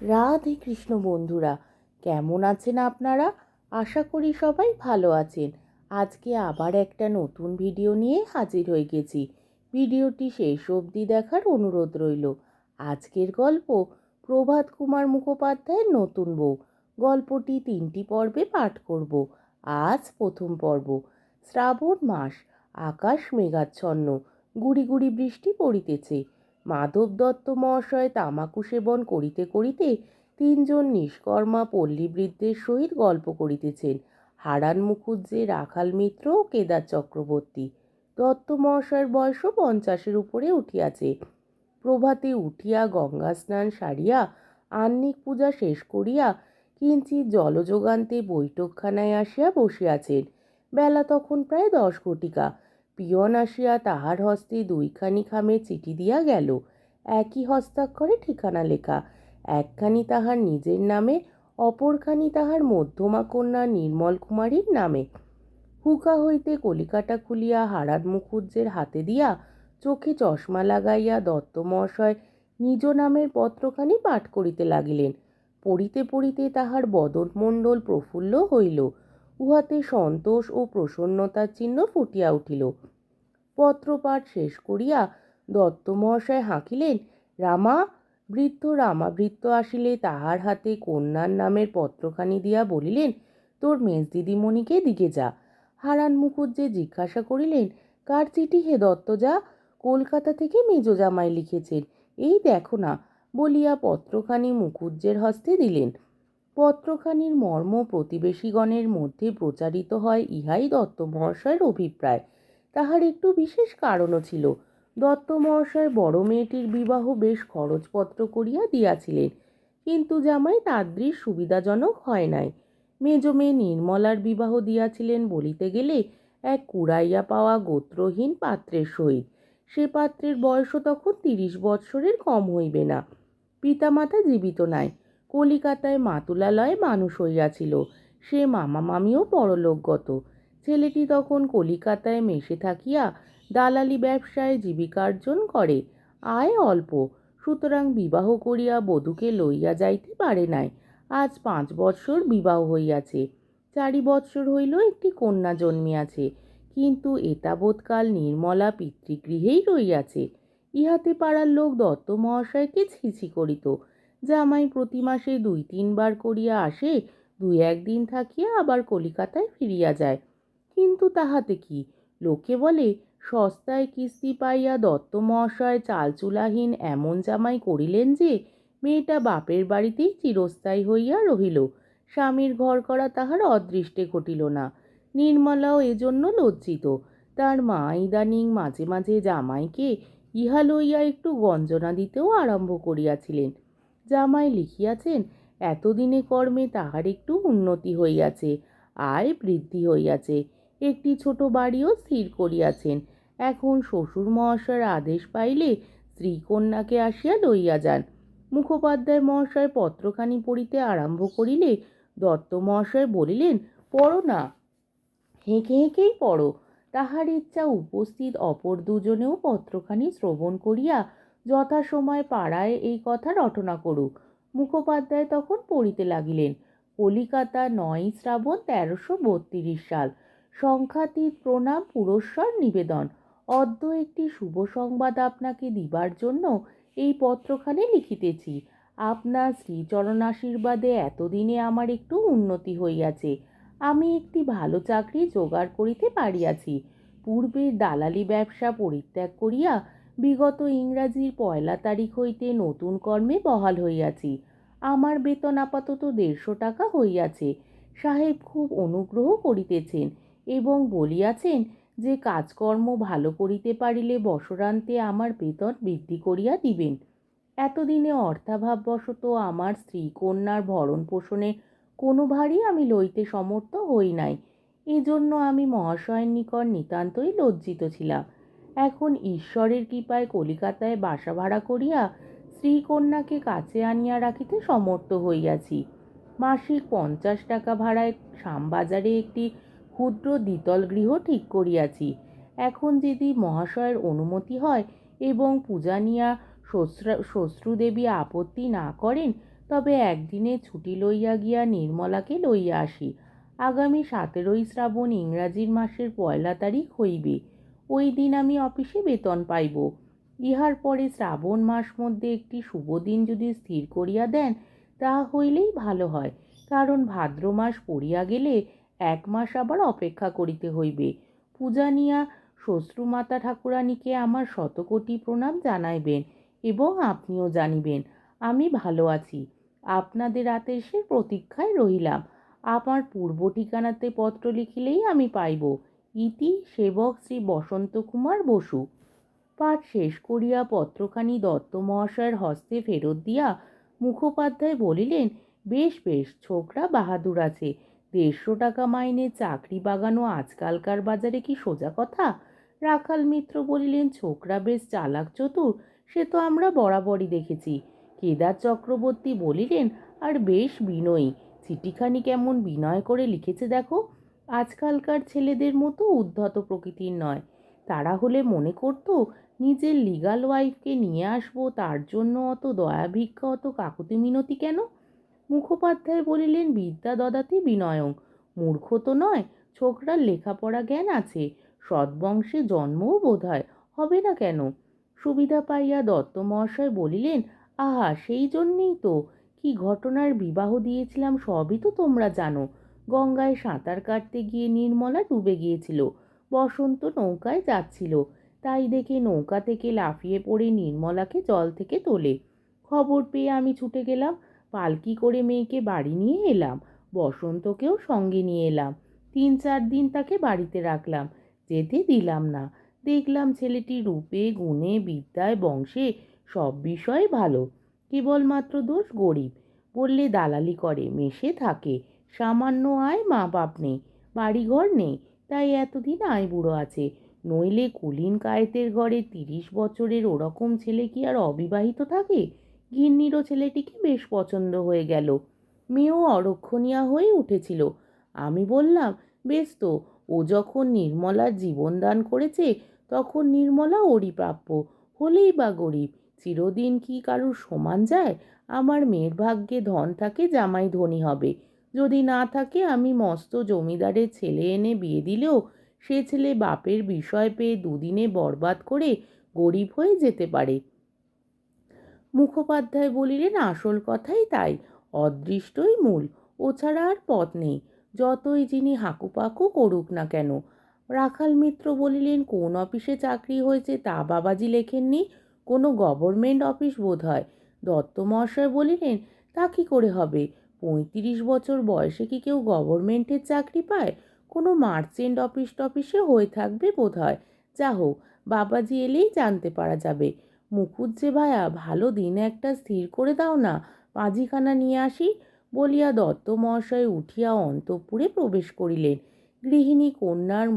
রাধে কৃষ্ণ বন্ধুরা, কেমন আছেন আপনারা? আশা করি সবাই ভালো আছেন। আজকে আবার একটা নতুন ভিডিও নিয়ে হাজির হয়ে গেছি। ভিডিওটি শেষ অবধি দেখার অনুরোধ রইল। আজকের গল্প প্রভাত কুমার মুখোপাধ্যায়ের নতুন বউ। গল্পটি তিনটি পর্বে পাঠ করব। আজ প্রথম পর্ব। শ্রাবণ মাস, আকাশ মেঘাচ্ছন্ন, গুড়ি গুড়ি বৃষ্টি পড়িতেছে। মাধব দত্ত মহাশয় তামাকু সেবন করিতে করিতে তিনজন নিষ্কর্মা পল্লীবৃদ্ধের সহিত গল্প করিতেছেন। হারান মুখুজ্জে রাখাল মিত্র ও কেদার চক্রবর্তী। দত্ত মহাশয়ের বয়সও পঞ্চাশের উপরে উঠিয়াছে। প্রভাতে উঠিয়া গঙ্গা স্নান সারিয়া আহ্নিক পূজা শেষ করিয়া কিঞ্চিৎ জলযোগান্তে বৈঠকখানায় আসিয়া বসিয়াছেন। বেলা তখন প্রায় দশ ঘটিকা। পিয়ন আসিয়া তাহার হস্তে দুইখানি খামে চিঠি দিয়া গেল। একই হস্তাক্ষরে ঠিকানা লেখা। একখানি তাহার নিজের নামে, অপরখানি তাহার মধ্যমা কন্যা নির্মল কুমারীর নামে। হুকা হইতে কলিকাটা খুলিয়া হারান মুখুজ্জের হাতে দিয়া চোখে চশমা লাগাইয়া দত্ত মহাশয় নিজ নামের পত্রখানি পাঠ করিতে লাগিলেন। পড়িতে পড়িতে তাহার বদনমণ্ডল প্রফুল্ল হইল। উহাতে সন্তোষ ও প্রসন্নতার চিহ্ন ফুটিয়া উঠিল। পত্রপাঠ শেষ করিয়া দত্ত মহাশয় হাঁকিলেন, রামা, বৃদ্ধ রামাবৃত্ত আসিলে তাহার হাতে কন্যার নামের পত্রখানি দিয়া বলিলেন, তোর মেজ দিদিমণিকে দিকে যা হারান মুখুজ্জে জিজ্ঞাসা করিলেন, কার চিঠি হে দত্ত যা কলকাতা থেকে মেজ জামাই লিখেছেন। এই দেখো না বলিয়া পত্রখানি মুখুজ্জের হস্তে দিলেন। পত্রখানির মর্ম প্রতিবেশীগণের মধ্যে প্রচারিত হয় ইহাই দত্ত মহাশয়ের অভিপ্রায়। তাহার একটু বিশেষ কারণও ছিল। দত্ত মহাশয় বড় মেয়েটির বিবাহ বেশ খরচপত্র করিয়া দিয়াছিলেন, কিন্তু জামাই তাদৃশ সুবিধাজনক হয় নাই। মেজ মেয়ে নির্মলার বিবাহ দিয়াছিলেন বলিতে গেলে এক কুড়াইয়া পাওয়া গোত্রহীন পাত্রের সহিত। সে পাত্রের বয়সও তখন তিরিশ বৎসরের কম হইবে না। পিতামাতা জীবিত নাই। কলিকাতায় মাতুলালয়ে মানুষ হইয়াছিল। সে মামা মামিও পরলোকগত ছেলেটি তখন কলিকাতায় মেশে থাকিয়া দালালি ব্যবসায় জীবিকার্জন করে। আয় অল্প, সুতরাং বিবাহ করিয়া বধূকে লইয়া যাইতে পারে নাই। আজ পাঁচ বৎসর বিবাহ হইয়াছে। চারি বৎসর হইল একটি কন্যা জন্মিয়াছে, কিন্তু এতাবৎকাল নির্মলা পিতৃগৃহেই রইয়াছে ইহাতে পাড়ার লোক দত্ত মহাশয়কে ছিছি করিত। জামাই প্রতি মাসে দুই তিনবার করিয়া আসে, দুই একদিন থাকিয়া আবার কলিকাতায় ফিরিয়া যায়। কিন্তু তাহাতে কি? লোকে বলে, সস্তায় কিস্তি পাইয়া দত্ত মহাশয় চালচুলাহীন এমন জামাই করিলেন যে, মেয়েটা বাপের বাড়িতেই চিরস্থায়ী হইয়া রহিল। স্বামীর ঘর করা তাহার অদৃষ্টে ঘটিল না। নির্মলাও এজন্য লজ্জিত। তার মা ইদানিং মাঝে মাঝে জামাইকে ইহা লইয়া একটু গঞ্জনা দিতেও আরম্ভ করিয়াছিলেন। জামাই লিখিয়াছেন, এতদিনে কর্মে তাহার একটু উন্নতি হইয়াছে, আয় বৃদ্ধি হইয়াছে। একটি ছোট বাড়িও স্থির করিয়াছেন। এখন শ্বশুর মহাশয়ের আদেশ পাইলে স্ত্রীকন্যাকে আসিয়া লইয়া যান। মুখোপাধ্যায় মহাশয় পত্রখানি পড়িতে আরম্ভ করিলে দত্ত মহাশয় বলিলেন, পড়ো না। হেঁকে হেঁকেই পড়ো। তাহার ইচ্ছা উপস্থিত অপর দুজনেও পত্রখানি শ্রবণ করিয়া যথাসময় পাড়ায় এই কথা রটনা করুক। মুখোপাধ্যায় তখন পড়িতে লাগিলেন, কলিকাতা নয় শ্রাবণ তেরোশো বত্রিশ সাল। সংখ্যাতীত প্রণাম, পুরস্কার, নিবেদন। অদ্য একটি শুভ সংবাদ আপনাকে দিবার জন্য এই পত্রখানে লিখিতেছি। আপনার শ্রীচরণ আশীর্বাদে এতদিনে আমার একটু উন্নতি হইয়াছে। আমি একটি ভালো চাকরি জোগাড় করিতে পারিয়াছি। পূর্বের দালালি ব্যবসা পরিত্যাগ করিয়া বিগত ইংরাজির পয়লা তারিখ হইতে নতুন কর্মে বহাল হইয়াছি। আমার বেতন আপাতত দেড়শো টাকা হইয়াছে। সাহেব খুব অনুগ্রহ করিতেছেন এবং বলিয়াছেন যে কাজকর্ম ভালো করিতে পারিলে বসরান্তে আমার বেতন বৃদ্ধি করিয়া দিবেন। এতদিনে অর্থাভাববশত আমার স্ত্রী কন্যার ভরণ পোষণে কোনো ভারই আমি লইতে সমর্থ হই নাই। এজন্য আমি মহাশয়ের নিকট নিতান্তই লজ্জিত ছিলাম। এখন ঈশ্বরের কৃপায় কলিকাতায় বাসা ভাড়া করিয়া স্ত্রীকন্যাকে কাছে আনিয়া রাখিতে সমর্থ হইয়াছি। মাসিক পঞ্চাশ টাকা ভাড়ায় শ্যামবাজারে একটি ক্ষুদ্র দ্বিতল গৃহ ঠিক করিয়াছি। এখন যদি মহাশয়ের অনুমতি হয় এবং পূজা নিয়া শ্বশ্রুদেবী আপত্তি না করেন, তবে একদিনে ছুটি লইয়া গিয়া নির্মলাকে লইয়া আসি। আগামী সতেরোই শ্রাবণ ইংরাজির মাসের পয়লা তারিখ হইবে। ওই দিন আমি অফিসে বেতন পাইব। ইহার পরে শ্রাবণ মাস মধ্যে একটি শুভ দিন যদি স্থির করিয়া দেন তাহা হইলেই ভালো হয়, কারণ ভাদ্র মাস পড়িয়া গেলে এক মাস আবার অপেক্ষা করিতে হইবে। পূজা নিয়া শ্বশ্রুমাতা ঠাকুরানীকে আমার শতকোটি প্রণাম জানাইবেন এবং আপনিও জানিবেন, আমি ভালো আছি। আপনাদের রাতে আদেশের প্রতীক্ষায় রহিলাম। আমার পূর্ব ঠিকানাতে পত্র লিখিলেই আমি পাইব। ইতি সেবক শ্রী বসন্ত কুমার বসু। পাঠ শেষ করিয়া পত্রখানি দত্ত মহাশয়ের হস্তে ফেরত দিয়া মুখোপাধ্যায় বলিলেন, বেশ বেশ, ছোকরা বাহাদুর আছে। দেড়শো টাকা মাইনে চাকরি বাগানো আজকালকার বাজারে কি সোজা কথা? রাখাল মিত্র বলিলেন, ছোকরা বেশ চালাক চতুর, সে তো আমরা বরাবরই দেখেছি। কেদার চক্রবর্তী বলিলেন, আর বেশ বিনয়ী। চিঠিখানি কেমন বিনয় করে লিখেছে দেখো। আজকালকার ছেলেদের মতো উদ্ধত প্রকৃতির নয়। তারা হলে মনে করতো, নিজের লিগাল ওয়াইফকে নিয়ে আসব, তার জন্য অত দয়া ভিক্ষা, অত কাকুতি মিনতি কেন? মুখোপাধ্যায় বলিলেন, বিদ্যা দদাতি বিনয়ং। মূর্খ তো নয়, ছোকরার লেখাপড়া জ্ঞান আছে, সৎবংশে জন্মও বোধ হয় হবে না কেন? সুবিধা পাইয়া দত্ত মহাশয় বলিলেন, আহা, সেই জন্যেই তো। কি ঘটনার বিবাহ দিয়েছিলাম সবই তো তোমরা জানো। গঙ্গায় সাঁতার কাটতে গিয়ে নির্মলা ডুবে গিয়েছিল। বসন্ত নৌকায় যাচ্ছিল। তাই দেখে নৌকা থেকে লাফিয়ে পড়ে নির্মলাকে জল থেকে তোলে। খবর পেয়ে আমি ছুটে গেলাম। পালকি করে মেয়েকে বাড়ি নিয়ে এলাম? বসন্তকেও সঙ্গে নিয়ে এলাম। তিন চার দিন তাকে বাড়িতে রাখলাম। যেতে দিলাম না। দেখলাম ছেলেটি রূপে, গুণে, বিদ্যায়, বংশে সব বিষয়ে ভালো। কেবলমাত্র দোষ গরিব। বললে দালালি করে মেশে থাকে। সামান্য আয় মা বাপ নেই, বাড়িঘর নেই, তাই এতদিন আয় বুড়ো আছে। নইলে কুলিন কায়েতের ঘরে তিরিশ বছরের ওরকম ছেলে কি আর অবিবাহিত থাকে? গিন্নিরও ছেলেটিকে বেশ পছন্দ হয়ে গেল। মেয়েও অরক্ষণীয়া হয়ে উঠেছিল। আমি বললাম, বেশ তো, ও যখন নির্মলার জীবন দান করেছে, তখন নির্মলা ওরই প্রাপ্য। হলেই বা গরিব, চিরদিন কি কারুর সমান যায়? আমার মেয়ের ভাগ্যে ধন থাকে, জামাই ধনী হবে। যদি না থাকে আমি মস্ত জমিদারের ছেলে এনে বিয়ে দিলেও সে ছেলে বাপের বিষয় পেয়ে দুদিনে বরবাদ করে গরিব হয়ে যেতে পারে। মুখোপাধ্যায় বলিলেন, আসল কথাই তাই, অদৃষ্টই মূল, ও ছাড়া আর পথ নেই, যতই যিনি হাকুপাকু করুক না কেন। রাখাল মিত্র বলিলেন, কোন অফিসে চাকরি হয়েছে তা বাবাজি লেখেননি, কোনো গভর্নমেন্ট অফিস বোধ হয় দত্ত মহাশয় বলিলেন, তা কী করে হবে? পঁয়ত্রিশ বছর বয়সে কি কেউ গভর্নমেন্টের চাকরি পায়? কোনো মার্চেন্ট অফিস টফিসে হয়ে থাকবে বোধ হয় যা হোক, বাবাজি এলেই জানতে পারা যাবে। মুখুজ্জে ভায়া, ভালো দিন একটা স্থির করে দাও না। পাঁজিখানা নিয়ে আসি। বলিয়া দত্ত মহাশয় উঠিয়া অন্তঃপুরে প্রবেশ করিলেন। গৃহিণী কন্যার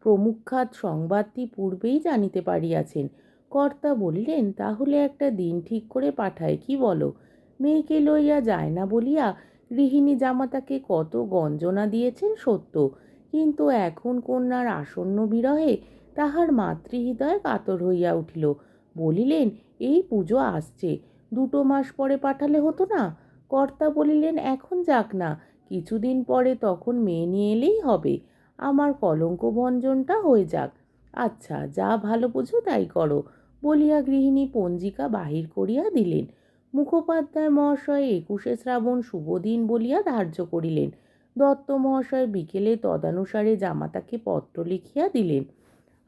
প্রমুখাত সংবাদটি পূর্বেই জানিতে পারিয়াছেন। কর্তা বলিলেন, তাহলে একটা দিন ঠিক করে পাঠায় কি বলো? মেয়েকে লইয়া যায় না বলিয়া গৃহিণী জামাতাকে কত গঞ্জনা দিয়েছেন সত্য। কিন্তু এখন কন্যার আসন্ন বিরহে তাহার মাতৃহৃদয় কাতর হইয়া উঠিল। বলিলেন, এই পুজো আসছে, দুটো মাস পরে পাঠালে হতো না? কর্তা বলিলেন, এখন যাক না, কিছুদিন পরে তখন মেয়ে নিয়ে এলেই হবে। আমার কলঙ্ক ভঞ্জনটা হয়ে যাক। আচ্ছা যা ভালো বুঝো তাই করো। বলিয়া গৃহিণী পঞ্জিকা বাহির করিয়া দিলেন। মুখোপাধ্যায় মহাশয় একুশে শ্রাবণ শুভদিন বলিয়া ধার্য করিলেন। দত্ত মহাশয় বিকেলে তদানুসারে জামাতাকে পত্র লিখিয়া দিলেন।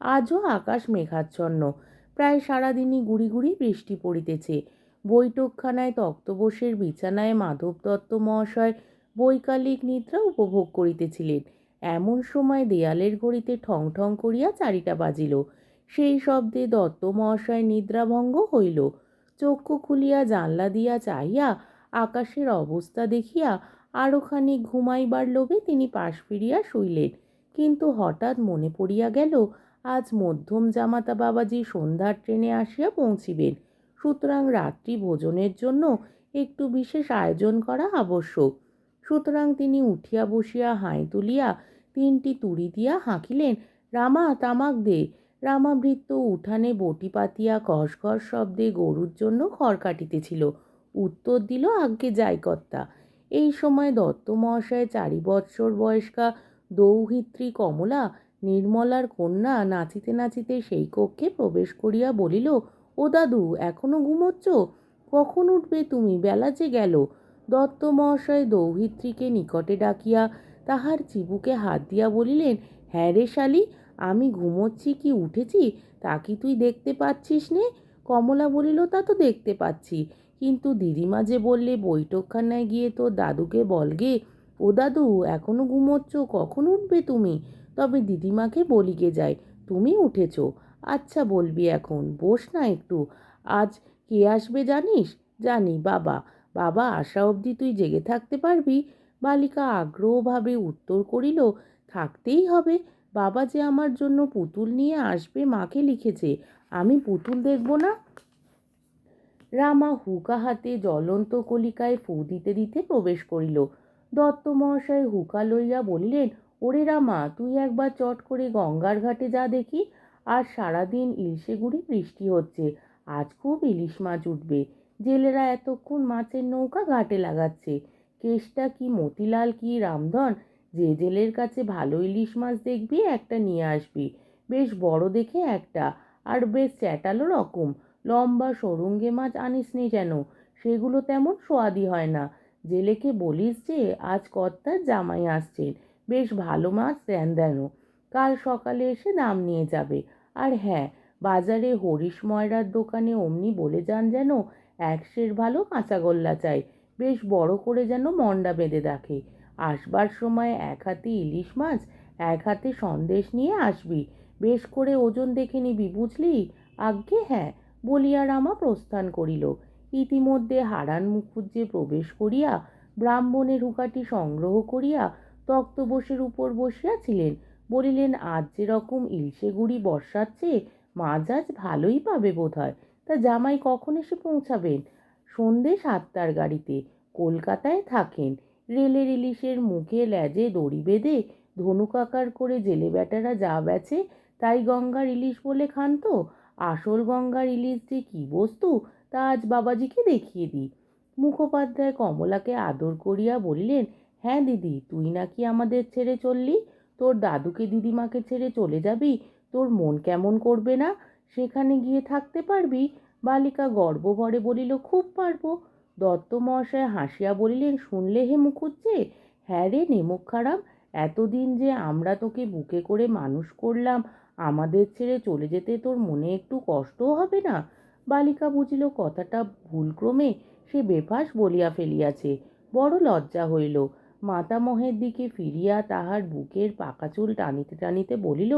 আজও আকাশ মেঘাচ্ছন্ন। প্রায় সারাদিনই গুড়ি গুড়ি বৃষ্টি পড়িতেছে। বৈঠকখানায় তক্তবোসের বিছানায় মাধব দত্ত মহাশয় বৈকালিক নিদ্রা উপভোগ করিতেছিলেন। এমন সময় দেয়ালের ঘড়িতে ঠং ঠং করিয়া চারিটা বাজিল। সেই শব্দে দত্ত মহাশয় নিদ্রাভঙ্গ হইল। চক্ষু খুলিয়া জানলা দিয়া চাহিয়া আকাশের অবস্থা দেখিয়া আরও খানিক ঘুমাইবার লোভে তিনি পাশ ফিরিয়া শুইলেন। কিন্তু হঠাৎ মনে পড়িয়া গেল, আজ মধ্যম জামাতা বাবাজি সন্ধ্যার ট্রেনে আসিয়া পৌঁছিবেন। সুতরাং রাত্রি ভোজনের জন্য একটু বিশেষ আয়োজন করা আবশ্যক। সুতরাং তিনি উঠিয়া বসিয়া হাঁই তুলিয়া তিনটি তুড়ি দিয়া হাঁকিলেন, রামা, তামাক দে। রামাভৃত্য উঠানে বটি পাতিয়া ঘস ঘস শব্দে গরুর জন্য খড় কাটিতেছিল। উত্তর দিল, আজ্ঞে যাই কর্তা। এই সময় দত্ত মহাশয় চারি বৎসর বয়স্কা দৌহিত্রী কমলা নির্মলার কন্যা নাচিতে নাচিতে সেই কক্ষে প্রবেশ করিয়া বলিল, ও দাদু, এখনও ঘুমোচ্ছ? কখন উঠবে তুমি? বেলা যে গেল দত্ত মহাশয় দৌহিত্রীকে নিকটে ডাকিয়া তাহার চিবুকে হাত দিয়া বলিলেন হ্যাঁ রে শালি আমি ঘুমোচ্ছি কি উঠেছি তা কি তুই দেখতে পাচ্ছিস নে? কমলা বলিল, তা তো দেখতে পাচ্ছি। কিন্তু দিদিমা যে বললে, বৈঠকখানায় গিয়ে তোর দাদুকে বলগে ও দাদু, এখনও ঘুমোচ্ছ, কখন উঠবে তুমি? তবে দিদিমাকে বলিগে যাই, তুমি উঠেছ। আচ্ছা বলবি এখন, বস না একটু। আজ কে আসবে জানিস? জানি, বাবা। বাবা, আসা অবধি তুই জেগে থাকতে পারবি? বালিকা আগ্রহভাবে উত্তর করিল, থাকতেই হবে। বাবা যে আমার জন্য পুতুল নিয়ে আসবে, মাকে লিখেছে, আমি পুতুল দেখব না? রামা হুকা হাতে জ্বলন্ত কলিকায় ফু দিতে দিতে প্রবেশ করিল। দত্ত মহাশয় হুকা লইয়া বলিলেন, ওরে রামা, তুই একবার চট করে গঙ্গার ঘাটে যা দেখি, আর সারাদিন ইলশে গুড়ি বৃষ্টি হচ্ছে, আজ খুব ইলিশ মাছ উঠবে। জেলেরা এতক্ষণ মাছের নৌকা ঘাটে লাগাচ্ছে, কেষ্টা কি মতিলাল কি রামধন যে জেলের কাছে ভালো ইলিশ মাছ দেখবি, একটা নিয়ে আসবি। বেশ বড় দেখে একটা। আর বেশ চ্যাটালো রকম। লম্বা সরুঙ্গে মাছ আনিস নি যেন। সেগুলো তেমন সোয়াদি হয় না। জেলেকে বলিস যে, আজ কর্তার জামাই আসছেন। বেশ ভালো মাছ দেন দেন কাল সকালে এসে দাম নিয়ে যাবে। আর হ্যাঁ বাজারে হরিশ ময়রার দোকানে অমনি বলে যান যেন, এক সের ভালো কাঁচাগোল্লা চাই। বেশ বড় করে যেন মন্ডা বেঁধে রাখে। আসবার সময় এক হাতে ইলিশ মাছ, এক হাতে সন্দেশ নিয়ে আসবি। বেশ করে ওজন দেখে নিবি, বুঝলি? আজ্ঞে হ্যাঁ বলিয়া রামা প্রস্থান করিল। ইতিমধ্যে হারান মুখুজ্জে প্রবেশ করিয়া ব্রাহ্মণের হুকাটি সংগ্রহ করিয়া তক্তবোসের উপর বসিয়াছিলেন। বলিলেন, আজ যেরকম ইলশে গুড়ি বর্ষাচ্ছে, মাছ আজ ভালোই পাবে বোধ হয় তা জামাই কখন এসে পৌঁছাবেন? সন্ধে সাতটার গাড়িতে, কলকাতায় থাকেন। রেলের ইলিশের মুখে ল্যাজে দড়ি বেঁধে ধনুকাকার করে জেলে বেটারা যা বেচে, তাই গঙ্গার ইলিশ বলে খান তো। আসল গঙ্গার ইলিশ যে কী বস্তু, তা আজ বাবাজিকে দেখিয়ে দিই। মুখোপাধ্যায় কমলাকে আদর করিয়া বলিলেন হ্যাঁ দিদি, তুই নাকি আমাদের ছেড়ে চললি? তোর দাদুকে দিদিমাকে ছেড়ে চলে যাবি? তোর মন কেমন করবে না? সেখানে গিয়ে থাকতে পারবি? বালিকা গর্বভরে বলিল, খুব পারব। দত্ত মহাশয় হাসিয়া বলিলেন, শুনলে হে মুখুজ্জে? হ্যাঁ রে নেমুখ খারাপ এতদিন যে আমরা তোকে বুকে করে মানুষ করলাম, আমাদের ছেড়ে চলে যেতে তোর মনে একটু কষ্টও হবে না? বালিকা বুঝিল, কথাটা ভুলক্রমে সে বেফাস বলিয়া ফেলিয়াছে, বড় লজ্জা হইল। মাতামহের দিকে ফিরিয়া তাহার বুকের পাকা চুল টানিতে টানিতে বলিল,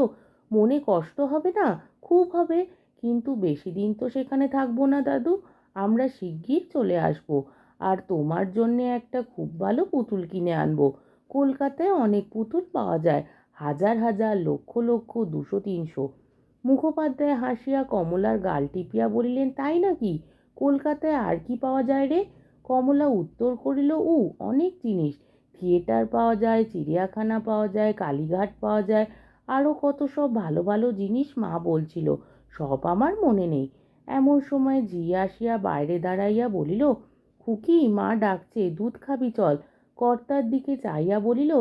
মনে কষ্ট হবে না? খুব হবে, কিন্তু বেশি দিন তো সেখানে থাকব না দাদু। আমরা শিগগির চলে আসব। আর তোমার জন্যে একটা খুব ভালো পুতুল কিনে আনব। কলকাতায় অনেক পুতুল পাওয়া যায়, হাজার হাজার, লক্ষ লক্ষ, দুশো তিনশো। মুখোপাধ্যায় হাসিয়া কমলার গাল টিপিয়া বলিলেন, তাই নাকি? কলকাতায় আর কি পাওয়া যায় রে? কমলা উত্তর করিল, উ, অনেক জিনিস। থিয়েটার পাওয়া যায়, চিড়িয়াখানা পাওয়া যায়, কালীঘাট পাওয়া যায়। আরও কত সব ভালো ভালো জিনিস মা বলছিল। সব আমার মনে নেই। এমন সময় জি আসিয়া বাইরে দাঁড়াইয়া বলিল, খুকি, মা ডাকছে, দুধ খাবি চল। কর্তার দিকে চাইয়া বলিল,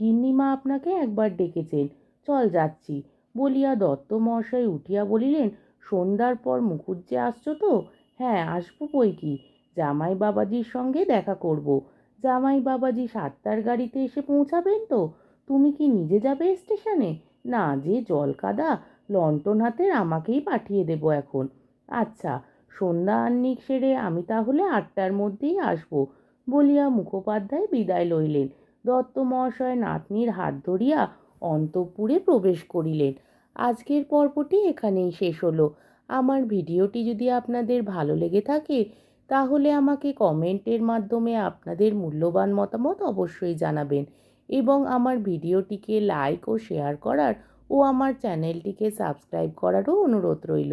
গিন্নিমা আপনাকে একবার ডেকেছেন, চল যাচ্ছি। বলিয়া দত্ত মহাশয় উঠিয়া বলিলেন, সন্ধ্যার পর মুখুজ্জে আসছো তো হ্যাঁ আসব বই কি? জামাই বাবাজির সঙ্গে দেখা করব। জামাই বাবাজি সাতটার গাড়িতে এসে পৌঁছাবেন তো? তুমি কি নিজে যাবে স্টেশনে? না, যে জল কাদা লন্ঠন হাতের আমাকেই পাঠিয়ে দেবো এখন। আচ্ছা সন্ধ্যা আহ্নিক সেরে আমি তাহলে আটটার মধ্যেই আসব বলিয়া মুখোপাধ্যায় বিদায় লইলেন। দত্ত মহাশয় নাতনির হাত ধরিয়া অন্তঃপুরে প্রবেশ করিলেন। আজকের পর্বটি এখানেই শেষ হলো। আমার ভিডিওটি যদি আপনাদের ভালো লেগে থাকে, তাহলে আমাকে কমেন্টের মাধ্যমে আপনাদের মূল্যবান মতামত অবশ্যই জানাবেন এবং আমার ভিডিওটিকে লাইক ও শেয়ার করার ও আমার চ্যানেলটিকে সাবস্ক্রাইব করারও অনুরোধ রইল।